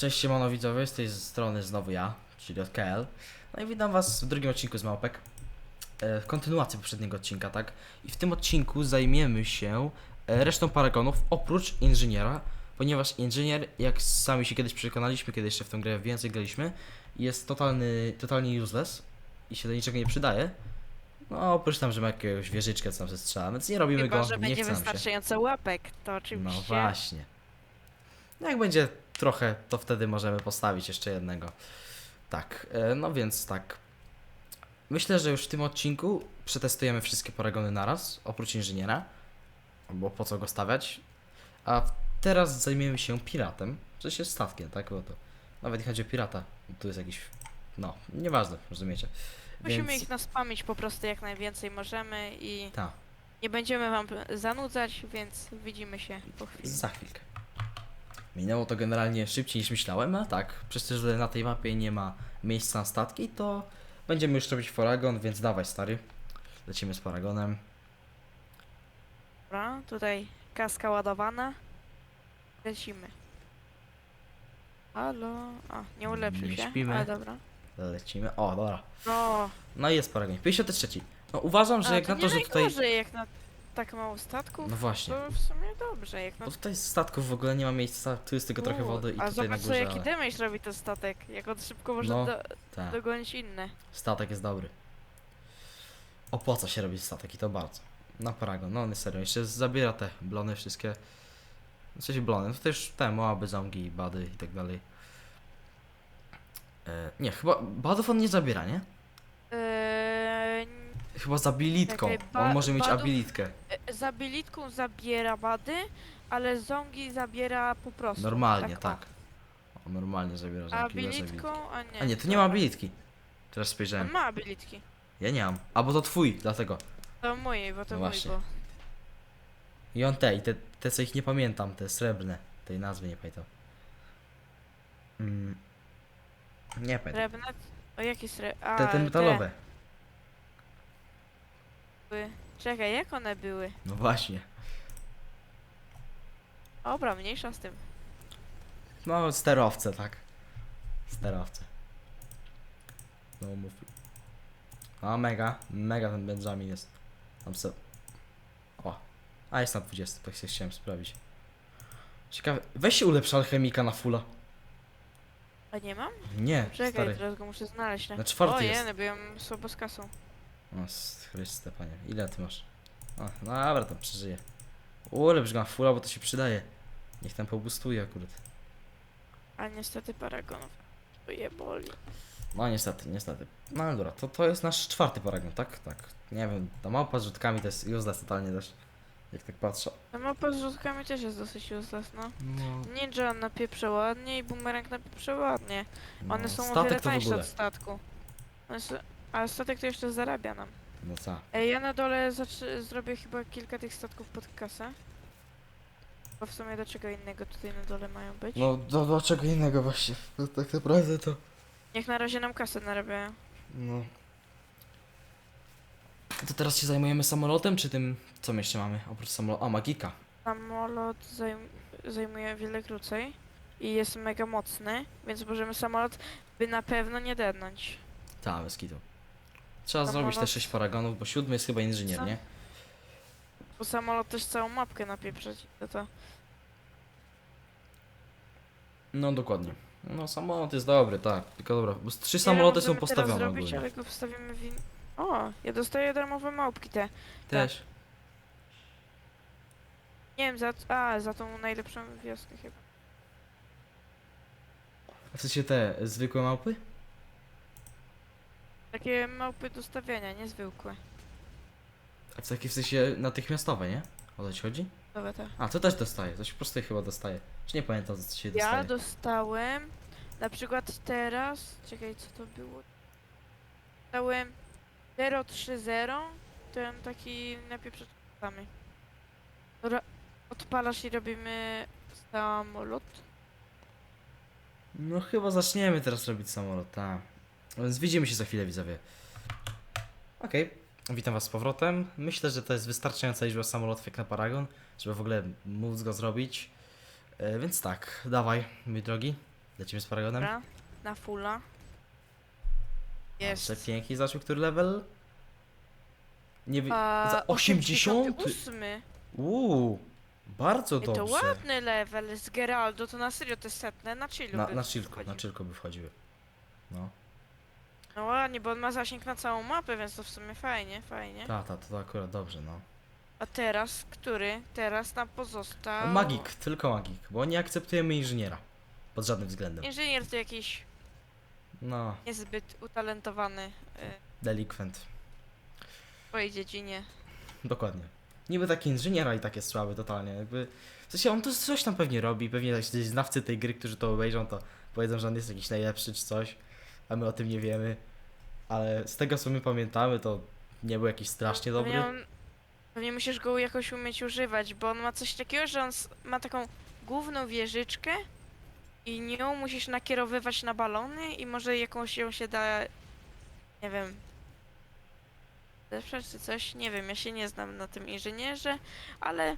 Cześć siemano widzowie, z tej strony znowu ja, czyli od KL. No i witam was w drugim odcinku z Małpek. E, w kontynuacji poprzedniego odcinka, tak? I w tym odcinku zajmiemy się e, resztą paragonów, oprócz inżyniera, ponieważ inżynier, jak sami się kiedyś przekonaliśmy, kiedy jeszcze w tą grę więcej graliśmy, jest totalny, totalnie useless i się do niczego nie przydaje. No oprócz tam, że ma jakiegoś wieżyczkę, co tam strzela, więc nie robimy Chyba, go, że nie będzie chce nam się. wystarczająco łapek, to oczywiście. No właśnie. No Jak będzie trochę, to wtedy możemy postawić jeszcze jednego. Tak, e, no więc tak. Myślę, że już w tym odcinku przetestujemy wszystkie paragony naraz, oprócz inżyniera, bo po co go stawiać. A teraz zajmiemy się piratem, w sensie statkiem, tak? Bo to nawet nie chodzi o pirata, tu jest jakiś, no, nieważne, rozumiecie. Musimy Więc- ich naspamić po prostu jak najwięcej możemy i Tak, nie będziemy wam zanudzać, więc widzimy się po chwili. Za chwilkę. Minęło to generalnie szybciej niż myślałem, a tak, przez to, że na tej mapie nie ma miejsca na statki, to będziemy już robić paragon, więc dawaj stary. Lecimy z paragonem. Dobra, tutaj kaska ładowana. Lecimy. Halo? A, nie ulepszył Nie się, śpimy. ale dobra. Lecimy. O, dobra. No, No i jest paragon. 53. No uważam, że a, jak to na nie to, że tutaj. najgorzej, jak na tak mało statków, No właśnie. to w sumie dobrze, jak na... Bo tutaj statków w ogóle nie ma miejsca, tu jest tylko trochę wody i A tutaj na zobacz, co górze. jaki Ale... damage robi ten statek, jak on szybko może No. do, Tak, dogonić inne. statek jest dobry. Opłaca się robić statek i to bardzo. Na paragon, no nie serio, jeszcze zabiera te blony wszystkie. W sensie blony, no to też te moaby, zamgi, bady i tak dalej. E, nie, chyba badów on nie zabiera, nie? Chyba z abilitką. Czekaj, ba- on może mieć badów- abilitkę. e, z abilitką zabiera bady, ale zongi zabiera po prostu. Normalnie, o. tak. On normalnie zabiera A zamki bez abilitki. abilitką, a nie. A nie, to nie ma dobra. abilitki. Teraz On spojrzałem. ma abilitki. Ja nie mam. A bo to twój, dlatego. To mój, bo to No mój, właśnie. bo... I on te, i te, te co ich nie pamiętam, te srebrne. Tej nazwy nie pamiętam. Mm. Nie pamiętam. Srebrne? O jaki sre... A, Te, te metalowe. Były. Czekaj, jak one były? No właśnie. Dobra, mniejsza z tym. No, sterowce, tak. Sterowce. No mów. A mega, mega ten Benjamin jest. Tam se... O. A jest na 20, tak się chciałem sprawdzić. Ciekawe. Weź się ulepsz alchemika na fulla. A nie mam? Nie, Czekaj, stary. teraz go muszę znaleźć. Na czwarty o, jest. jeny, bo ja mam słabo z kasą. O, Chryste, panie. Ile ty masz? O, no dobra, to przeżyję. Ulepsz go na fulla, bo to się przydaje. Niech tam pobustuje akurat. A niestety paragonów. To je boli. No niestety, niestety. No ale dobra, to, to jest nasz czwarty paragon, tak? Tak. Nie wiem, ta małpa z rzutkami to jest useless totalnie też. Jak tak patrzę. Ta mapa z rzutkami też jest dosyć useless, no. No, Ninja napieprza ładnie i boomerang napieprza ładnie. One są o wiele No, tańsze ogóle. od statku. One są... Ale statek to jeszcze zarabia nam. No co? Ej, ja na dole zaczy... zrobię chyba kilka tych statków pod kasę. Bo w sumie do czego innego tutaj na dole mają być? No do, do czego innego właśnie. No, tak naprawdę to. Niech na razie nam kasę narabiają. No. To teraz się zajmujemy samolotem, czy tym, co my jeszcze mamy? Oprócz samolotu. A, magika. Samolot zajm... zajmuje wiele krócej i jest mega mocny, więc możemy samolot by na pewno nie dednąć. Ta, bez kitu. Trzeba Samolot- zrobić te 6 paragonów, bo siódmy jest chyba inżynier, Co? nie? Bo samolot też całą mapkę napieprzeć. To to. No dokładnie. No samolot jest dobry, tak. Tylko dobra, bo trzy samoloty są możemy teraz postawione zrobić, ogólnie. ale go wstawimy w in... O, ja dostaję darmowe małpki te. Też. Nie wiem, za... A, za tą najlepszą wioskę chyba. A w sensie te zwykłe małpy? Takie małpy do stawiania, niezwykłe. A takie w sensie natychmiastowe, nie? O to ci chodzi? Nowe te. A, to też dostaje, to się po prostu chyba dostaje. Czy nie pamiętam co się Ja dostaje. dostałem, na przykład teraz, czekaj, co to było? Dostałem 030, ten taki napieprzamy. Dobra, odpalasz i robimy samolot. No chyba zaczniemy teraz robić samolot, tak. Więc widzimy się za chwilę, widzowie. Okej, witam was z powrotem. Myślę, że to jest wystarczająca liczba samolotów jak na Paragon, żeby w ogóle móc go zrobić. E, więc tak, dawaj, mój drogi. Lecimy z Paragonem? Dobra, na fulla. Jest. Dobrze, pięknie. Zobaczmy, który level. Nie wiem. A, za 80? 88. Uuu, bardzo I to dobrze. ładny level z Geraldo, to na serio te setne na chillu Na, by na chillku, wchodził. na chillku by wchodziły. No, No ładnie, bo on ma zasięg na całą mapę, więc to w sumie fajnie, fajnie. ta, ta, to akurat dobrze, no. A teraz, który? Teraz nam pozostał... Magik, tylko magik, bo nie akceptujemy inżyniera. Pod żadnym względem. Inżynier to jakiś No, niezbyt utalentowany y, delikwent. w swojej dziedzinie. Dokładnie. Niby taki inżynier, a i tak jest słaby totalnie. Jakby, w sensie on to coś tam pewnie robi, pewnie jakiś znawcy tej gry, którzy to obejrzą, to powiedzą, że on jest jakiś najlepszy czy coś, a my o tym nie wiemy. Ale z tego co my pamiętamy, to nie był jakiś strasznie dobry. Pewnie, on, pewnie musisz go jakoś umieć używać, bo on ma coś takiego, że on s- ma taką główną wieżyczkę i nią musisz nakierowywać na balony i może jakąś ją się da, nie wiem, lepsze czy coś, nie wiem, ja się nie znam na tym inżynierze, ale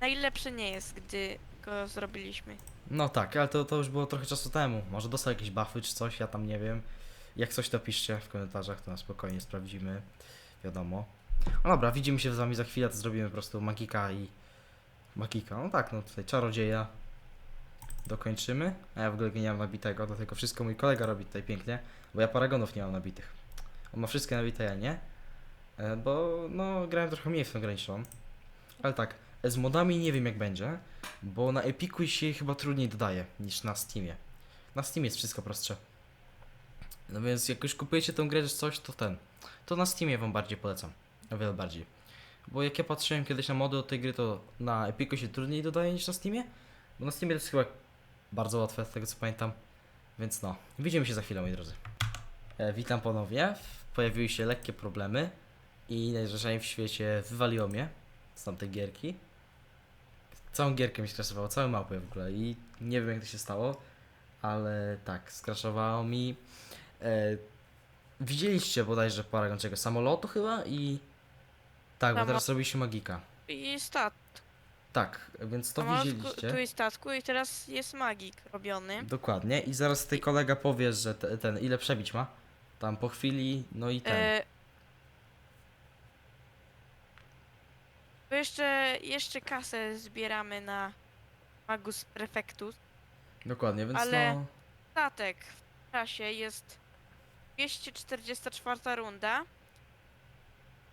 najlepszy nie jest, gdy go zrobiliśmy. No tak, ale to, to już było trochę czasu temu. Może dostał jakieś buffy czy coś, ja tam nie wiem. Jak coś to piszcie w komentarzach, to na spokojnie sprawdzimy. Wiadomo. No dobra, widzimy się z wami za chwilę, to zrobimy po prostu magika i... Magika, no tak, no tutaj czarodzieja. Dokończymy. A ja w ogóle nie mam nabitego, dlatego wszystko mój kolega robi tutaj pięknie, bo ja paragonów nie mam nabitych. On ma wszystkie nabite, ja nie. E, Bo no, grałem trochę mniej w tą graniczną. Ale tak, z modami nie wiem jak będzie. Bo na Epiku się chyba trudniej dodaje niż na Steamie. Na Steamie jest wszystko prostsze. No więc jak już kupujecie tą grę czy coś, to ten. To na Steamie wam bardziej polecam. O wiele bardziej. Bo jak ja patrzyłem kiedyś na mody od tej gry, to na Epiku się trudniej dodaje niż na Steamie. Bo na Steamie to jest chyba bardzo łatwe, z tego co pamiętam. Więc no, widzimy się za chwilę moi drodzy. E, witam ponownie. Pojawiły się lekkie problemy. I najzwyczajniej w świecie wywaliło mnie z tamtej gierki. Całą gierkę mi skraszowało, całe mapę w ogóle i nie wiem jak to się stało, ale tak, skraszowało mi. E, widzieliście bodajże Paragon czego? Samolotu chyba i... Tak, bo Samo- teraz robi się magika. I stat. Tak, więc to widzieliście. Tu jest statku i teraz jest magik robiony. Dokładnie i zaraz tutaj kolega powie, że te, ten, ile przebić ma. Tam po chwili, no i ten. E... To jeszcze, jeszcze kasę zbieramy na Magus Prefectus. Dokładnie, więc ale- no... Statek w czasie jest 244 runda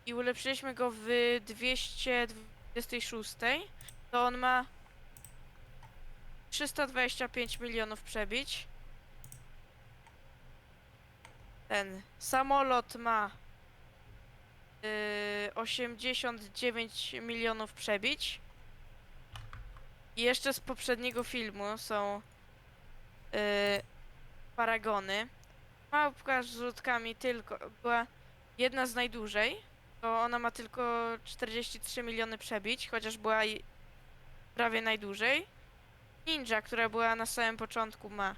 i ulepszyliśmy go w 226. To on ma 325 milionów przebić. Ten samolot ma yy, 89 milionów przebić. I jeszcze z poprzedniego filmu są yy, paragony. Małpka z rzutkami tylko była jedna z najdłużej. To ona ma tylko 43 miliony przebić, chociaż była prawie najdłużej. Ninja, która była na samym początku, ma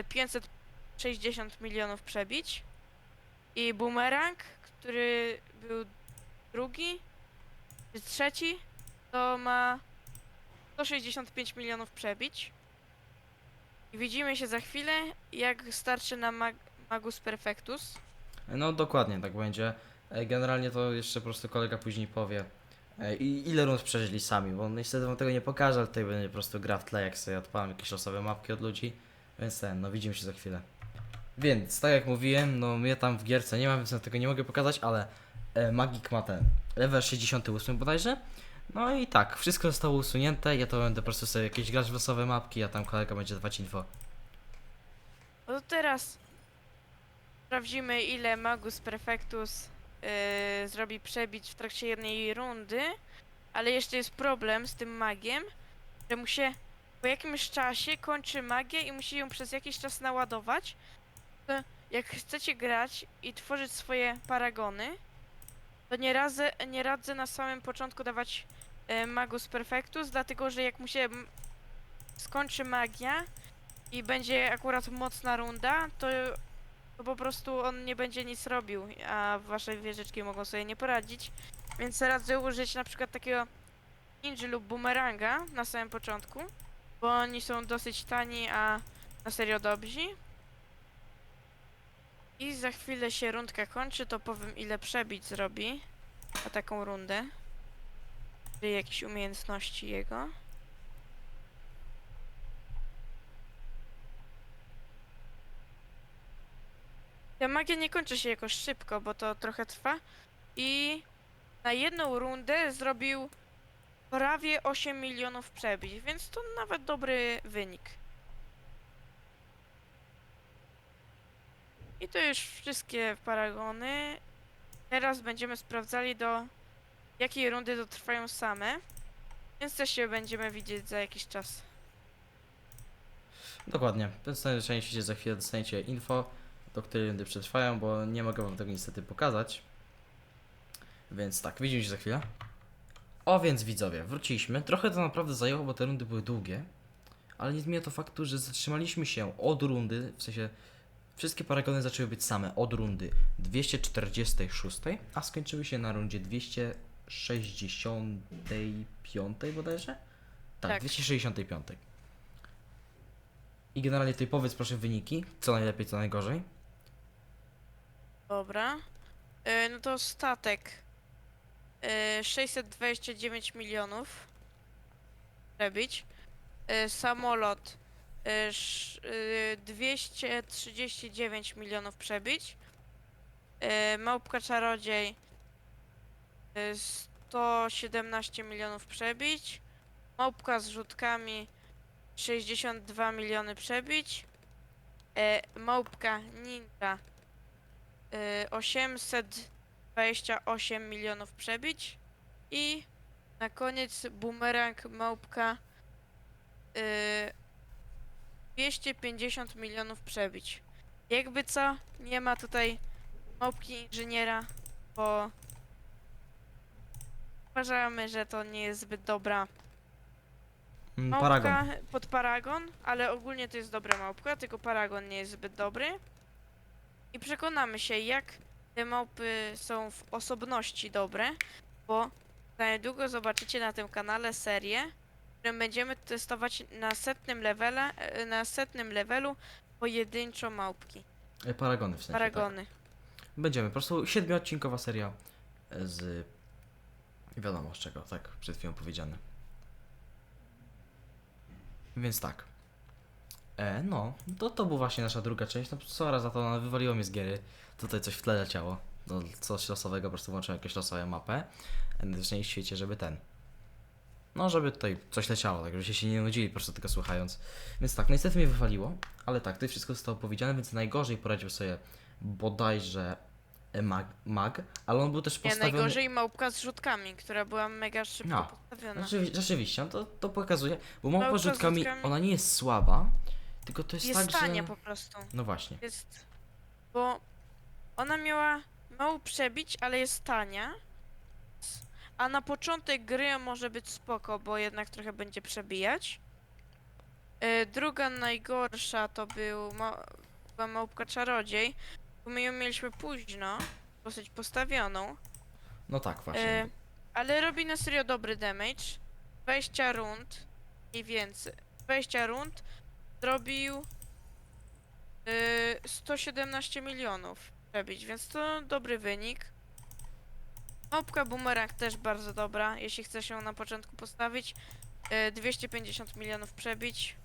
y, 560 milionów przebić. I Boomerang, który był drugi, czy trzeci, to ma 165 milionów przebić. I widzimy się za chwilę, jak starczy nam mag Magus Perfectus. No dokładnie, tak będzie. E, Generalnie to jeszcze po prostu kolega później powie. e, I ile rund przeżyli sami, bo niestety wam tego nie pokażę, ale tutaj będzie po prostu gra w tle, jak sobie odpalam jakieś losowe mapki od ludzi. Więc ten, no widzimy się za chwilę. Więc, tak jak mówiłem, no mnie tam w gierce nie ma, więc tego nie mogę pokazać, ale e, Magik ma ten level 68 bodajże. No i tak, wszystko zostało usunięte, ja to będę po prostu sobie jakieś grać w losowe mapki, a tam kolega będzie dawać info. No to teraz sprawdzimy, ile Magus Perfectus yy, zrobi przebić w trakcie jednej rundy. Ale jeszcze jest problem z tym magiem, że mu się po jakimś czasie kończy magię i musi ją przez jakiś czas naładować. To jak chcecie grać i tworzyć swoje paragony, to nie radzę, nie radzę na samym początku dawać e, Magus Perfectus, dlatego że jak mu się skończy magia i będzie akurat mocna runda, to, to po prostu on nie będzie nic robił, a wasze wieżyczki mogą sobie nie poradzić. Więc radzę użyć na przykład takiego ninja lub boomeranga na samym początku, bo oni są dosyć tani, a na serio dobrzy. I za chwilę się rundka kończy, to powiem ile przebić zrobi na taką rundę. Czyli jakieś umiejętności jego. Ta magia nie kończy się jakoś szybko, bo to trochę trwa. I na jedną rundę zrobił prawie 8 milionów przebić, więc to nawet dobry wynik. I to już wszystkie paragony. Teraz będziemy sprawdzali do jakiej rundy dotrwają same. Więc też się będziemy widzieć za jakiś czas. Dokładnie. Więc najczęściej za chwilę dostaniecie info, do której rundy przetrwają, bo nie mogę wam tego niestety pokazać. Więc tak, widzimy się za chwilę. O więc widzowie, wróciliśmy. Trochę to naprawdę zajęło, bo te rundy były długie. Ale nie zmienia to faktu, że zatrzymaliśmy się od rundy, w sensie wszystkie paragony zaczęły być same od rundy 246, a skończyły się na rundzie 265 bodajże? Tak, Tak. 265. I generalnie tutaj powiedz proszę wyniki, co najlepiej, co najgorzej. Dobra. E, no to statek. E, 629 milionów. Przebić. E, samolot. E, sz, e, 239 milionów przebić. E, małpka czarodziej. E, 117 milionów przebić. Małpka z rzutkami. 62 miliony przebić. E, małpka ninja. Y, 828 milionów przebić i na koniec bumerang małpka y, 250 milionów przebić. Jakby co, nie ma tutaj małpki inżyniera, bo uważamy, że to nie jest zbyt dobra Mm, małpka Paragon. pod paragon, ale ogólnie to jest dobra małpka, tylko paragon nie jest zbyt dobry. I przekonamy się, jak te małpy są w osobności dobre, bo za niedługo zobaczycie na tym kanale serię, w którym będziemy testować na setnym levele, e, na setnym levelu pojedynczo małpki, E, Paragony w sensie. Tak. paragony. Będziemy, po prostu siedmioodcinkowa seria z wiadomo z czego, tak przed chwilą powiedziane. Więc tak. E, no, to, to była właśnie nasza druga część. No, sorry za to, no, wywaliło mnie z giery. Tutaj coś w tle leciało. No, coś losowego, po prostu włączyłem jakąś losową mapę. E, Najwyżej w świecie, żeby ten. No, żeby tutaj coś leciało, tak żebyście się nie nudzili po prostu tylko słuchając. Więc tak, niestety mnie wywaliło, ale tak, tutaj wszystko zostało powiedziane, więc najgorzej poradził sobie bodajże e, mag, mag ale on był też Nie, postawiony... najgorzej małpka z rzutkami, która była mega szybko No. postawiona. Rzeczywi- rzeczywiście, no to, to pokazuje, bo Małpa z rzutkami, rzutkami- ona nie jest słaba, tylko to jest, Jest tak, stanie że... po prostu. No właśnie. jest. Bo ona miała mało przebić, ale jest tania. A na początek gry może być spoko, bo jednak trochę będzie przebijać. E, druga najgorsza to był ma była małpka czarodziej. Bo my ją mieliśmy późno, dosyć postawioną. No tak, właśnie. E, ale robi na serio dobry damage. 20 rund i więcej. 20 rund zrobił y, 117 milionów przebić, więc to dobry wynik. Małpka bumerang też bardzo dobra, jeśli chce się na początku postawić. Y, 250 milionów przebić,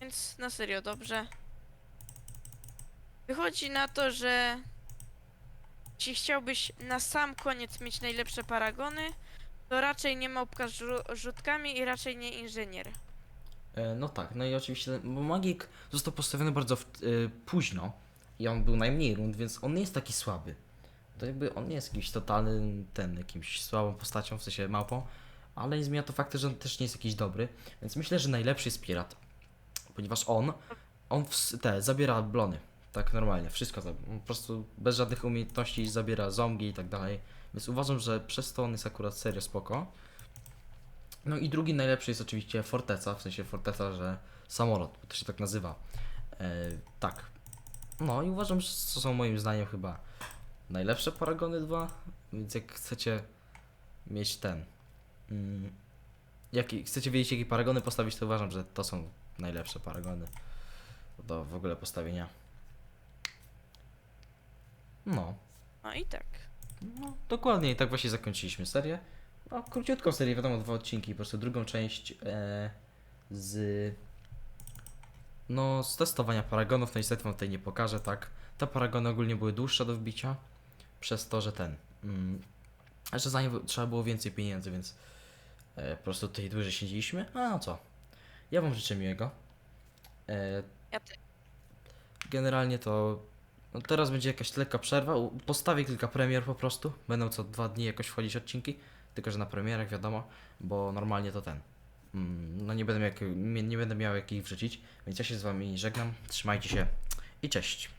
więc na serio dobrze. Wychodzi na to, że jeśli chciałbyś na sam koniec mieć najlepsze paragony, to raczej nie małpka z rzutkami i raczej nie inżynier. E, no tak, no i oczywiście, bo Magik został postawiony bardzo w, e, późno i on był najmniej rund, więc on nie jest taki słaby. To jakby on nie jest jakimś totalnym, ten, jakimś słabą postacią, w sensie małpą, ale nie zmienia to faktu, że on też nie jest jakiś dobry, więc myślę, że najlepszy jest Pirat, ponieważ on, on w, te, zabiera blony, tak normalnie, wszystko, po prostu bez żadnych umiejętności zabiera zągi i tak dalej, więc uważam, że przez to on jest akurat serio spoko. No i drugi najlepszy jest oczywiście Forteca, w sensie Forteca, że samolot, bo to się tak nazywa. E, tak. No i uważam, że to są moim zdaniem chyba najlepsze Paragony 2, więc jak chcecie mieć ten, mm, jak chcecie wiedzieć jakie Paragony postawić, to uważam, że to są najlepsze Paragony. do w ogóle postawienia. No. No i tak. No, dokładnie i tak właśnie zakończyliśmy serię. No, króciutką serię, wiadomo, dwa odcinki, po prostu drugą część e, z no, z testowania paragonów, no niestety wam tutaj nie pokażę, tak. Te paragony ogólnie były dłuższe do wbicia, przez to, że ten, mm, że za nie trzeba było więcej pieniędzy, więc e, po prostu tutaj dłużej siedzieliśmy. A no co, ja wam życzę miłego. E. Generalnie to no teraz będzie jakaś lekka przerwa. Postawię kilka premier po prostu. Będą co dwa dni jakoś wchodzić odcinki. Tylko, że na premierach wiadomo, bo normalnie to ten. Mm, No nie będę, nie będę miał jak ich wrzucić. Więc ja się z wami żegnam. Trzymajcie się i cześć.